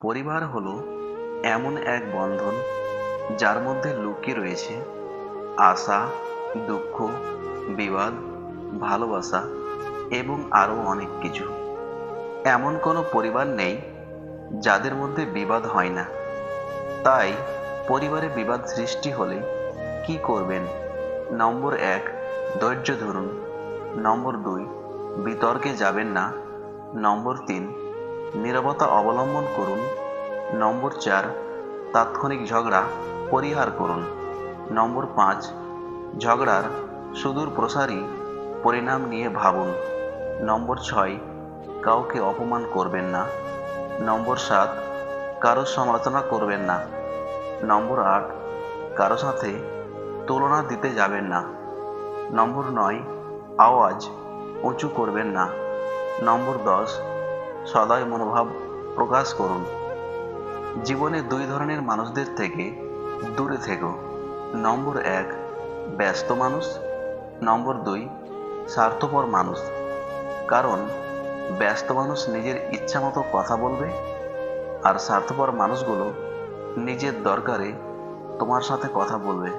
পরিবার হলো এমন এক বন্ধন যার মধ্যে লুকিয়ে রয়েছে আশা, দুঃখ, বিবাদ, ভালোবাসা এবং আরও অনেক কিছু। এমন কোনো পরিবার নেই যাদের মধ্যে বিবাদ হয় না। তাই পরিবারে বিবাদ সৃষ্টি হলে কি করবেন? নম্বর এক, ধৈর্য ধরুন। নম্বর দুই, বিতর্কে যাবেন না। নম্বর তিন নীরবতা অবলম্বন করুন। নম্বর চার, তাৎক্ষণিক ঝগড়া পরিহার করুন। নম্বর পাঁচ, ঝগড়ার সুদূর প্রসারী পরিণাম নিয়ে ভাবুন। নম্বর ছয়, কাউকে অপমান করবেন না। নম্বর সাত, কারও সমালোচনা করবেন না। নম্বর আট, কারও সাথে তুলনা দিতে যাবেন না। নম্বর নয়, আওয়াজ উঁচু করবেন না। নম্বর দশ সদয় মনোভাব প্রকাশ করুন। জীবনে দুই ধরনের মানুষদের থেকে দূরে থেকো। নম্বর এক, ব্যস্ত মানুষ। নম্বর দুই, স্বার্থপর মানুষ। কারণ, ব্যস্ত মানুষ নিজের ইচ্ছা মতো কথা বলবে আর স্বার্থপর মানুষগুলো নিজের দরকারে তোমার সাথে কথা বলবে।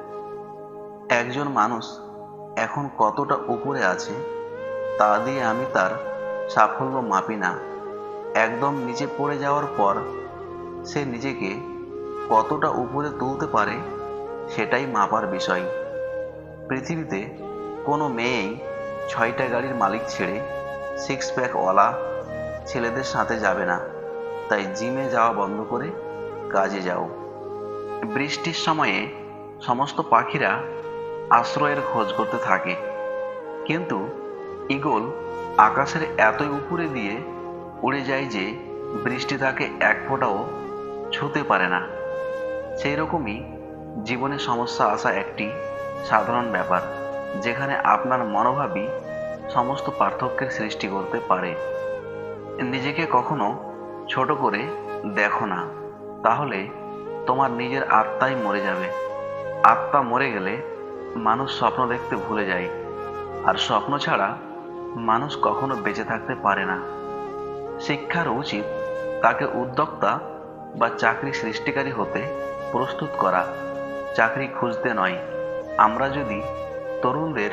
একজন মানুষ এখন কতটা উপরে আছে তা দিয়ে আমি তার সাফল্য মাপি না। একদম নিচে পড়ে যাওয়ার পর সে নিজেকে কতটা উপরে তুলতে পারে সেটাই মাপার বিষয়। পৃথিবীতে কোনো মেয়েই ছয়টা গাড়ির মালিক ছেড়ে সিক্স প্যাক প্যাকওয়ালা ছেলেদের সাথে যাবে না। তাই জিমে যাওয়া বন্ধ করে কাজে যাও। বৃষ্টির সময়ে সমস্ত পাখিরা আশ্রয়ের খোঁজ করতে থাকে। কিন্তু ঈগল আকাশের এতই উপরে দিয়ে উড়ে যায় যে বৃষ্টি তাকে এক ফোঁটাও ছুঁতে পারে না। সেই রকমই জীবনে সমস্যা আসা একটি সাধারণ ব্যাপার, যেখানে আপনার মনোভাবই সমস্ত পার্থক্যের সৃষ্টি করতে পারে। নিজেকে কখনো ছোট করে দেখো না, তাহলে তোমার নিজের আত্মাই মরে যাবে। আত্মা মরে গেলে মানুষ স্বপ্ন দেখতে ভুলে যায়, আর স্বপ্ন ছাড়া মানুষ কখনো বেঁচে থাকতে পারে না। শিক্ষার উচিত তাকে উদ্যোক্তা বা চাকরি সৃষ্টিকারী হতে প্রস্তুত করা। চাকরি খুঁজতে নয়। আমরা যদি তরুণদের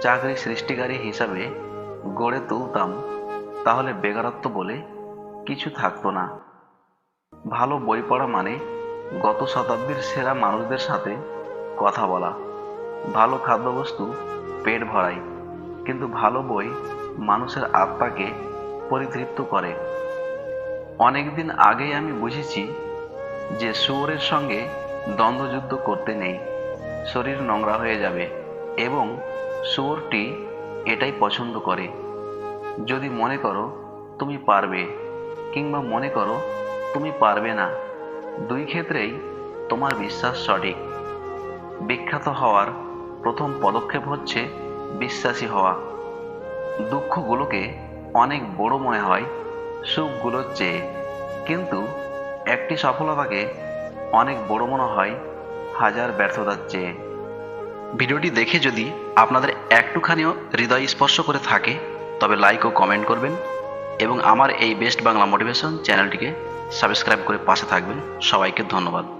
চাকরি সৃষ্টিকারী হিসাবে গড়ে তুলতাম, তাহলে বেকারত্ব বলে কিছু থাকতো না। ভালো বই পড়া মানে গত শতাব্দীর সেরা মানুষদের সাথে কথা বলা। ভালো খাদ্যবস্তু, পেট ভরায় কিন্তু ভালো বই মানুষের আত্মাকে পরিতৃপ্ত করে। অনেকদিন আগেই আমি বুঝেছি যে শুয়োরের সঙ্গে দ্বন্দ্বযুদ্ধ করতে নেই। শরীর নোংরা হয়ে যাবে এবং শুয়োরটি এটাই পছন্দ করে। যদি মনে করো তুমি পারবে কিংবা মনে করো তুমি পারবে না, দুই ক্ষেত্রেই তোমার বিশ্বাস সঠিক। বিখ্যাত হওয়ার প্রথম পদক্ষেপ হচ্ছে বিশ্বাসী হওয়া। দুঃখগুলোকে অনেক বড় মনে হয় সুখগুলোর চেয়ে। কিন্তু একটি সফলতাকে অনেক বড় মনে হয় হাজার ব্যর্থতার চেয়ে। ভিডিওটি দেখে যদি আপনাদের একটুখানিও হৃদয় স্পর্শ করে থাকে, তবে লাইক ও কমেন্ট করবেন এবং আমার এই বেস্ট বাংলা মোটিভেশন চ্যানেলটিকে সাবস্ক্রাইব করে পাশে থাকবেন। সবাইকে ধন্যবাদ।